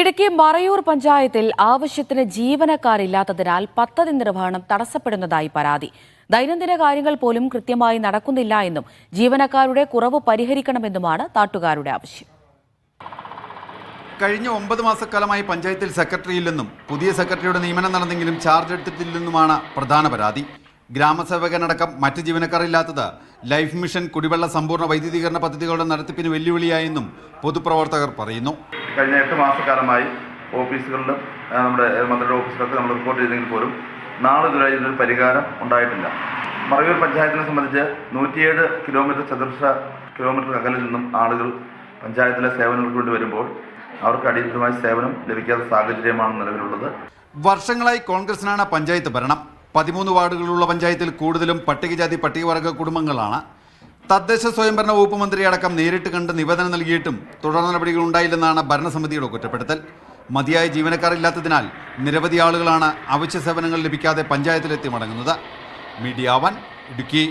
ഇടുക്കി മറയൂർ പഞ്ചായത്തിൽ ആവശ്യത്തിന് ജീവനക്കാരില്ലാത്തതിനാൽ പദ്ധതി നിർവഹണം തടസ്സപ്പെടുന്നതായി പരാതി. ദൈനംദിന കാര്യങ്ങൾ പോലും കൃത്യമായി നടക്കുന്നില്ല എന്നും ജീവനക്കാരുടെ കുറവ് പരിഹരിക്കണമെന്നുമാണ് നാട്ടുകാരുടെ ആവശ്യം. കഴിഞ്ഞ ഒമ്പത് മാസക്കാലമായി പഞ്ചായത്തിൽ സെക്രട്ടറി ഇല്ലെന്നും പുതിയ സെക്രട്ടറിയുടെ നിയമനം നടന്നെങ്കിലും ചാർജ് എടുത്തിട്ടില്ലെന്നുമാണ് പ്രധാന പരാതി. ഗ്രാമസേവകനടക്കം മറ്റ് ജീവനക്കാരില്ലാത്തത് ലൈഫ് മിഷൻ കുടിവെള്ള സമ്പൂർണ വൈദ്യുതീകരണ പദ്ധതികളുടെ നടത്തിപ്പിന് വെല്ലുവിളിയായെന്നും പൊതുപ്രവർത്തകർ പറയുന്നു. കഴിഞ്ഞ എട്ട് മാസക്കാലമായി ഓഫീസുകളിലും നമ്മുടെ മന്ത്രിയുടെ ഓഫീസിലൊക്കെ നമ്മൾ റിപ്പോർട്ട് ചെയ്തെങ്കിൽ പോലും നാളെ ഇതുവരെ ഇതിനൊരു പരിഹാരം ഉണ്ടായിട്ടില്ല. മറയൂർ പഞ്ചായത്തിനെ സംബന്ധിച്ച് നൂറ്റിയേഴ് കിലോമീറ്റർ ചതുർശ കിലോമീറ്റർ അകലിൽ നിന്നും ആളുകൾ പഞ്ചായത്തിലെ സേവനങ്ങൾക്ക് വേണ്ടി വരുമ്പോൾ അവർക്ക് അടിയന്തരമായ സേവനം ലഭിക്കാത്ത സാഹചര്യമാണ് നിലവിലുള്ളത്. വർഷങ്ങളായി കോൺഗ്രസിനാണ് പഞ്ചായത്ത് ഭരണം. പതിമൂന്ന് വാർഡുകളുള്ള പഞ്ചായത്തിൽ കൂടുതലും പട്ടികജാതി പട്ടികവർഗ കുടുംബങ്ങളാണ്. തദ്ദേശ സ്വയംഭരണ വകുപ്പ് മന്ത്രി അടക്കം നേരിട്ട് കണ്ട് നിവേദനം നൽകിയിട്ടും തുടർ നടപടികൾ ഉണ്ടായില്ലെന്നാണ് ഭരണസമിതിയുടെ കുറ്റപ്പെടുത്തൽ. മതിയായ ജീവനക്കാരില്ലാത്തതിനാൽ നിരവധി ആളുകളാണ് അവശ്യ സേവനങ്ങൾ ലഭിക്കാതെ പഞ്ചായത്തിലെത്തി മടങ്ങുന്നത്. Media one Idukki.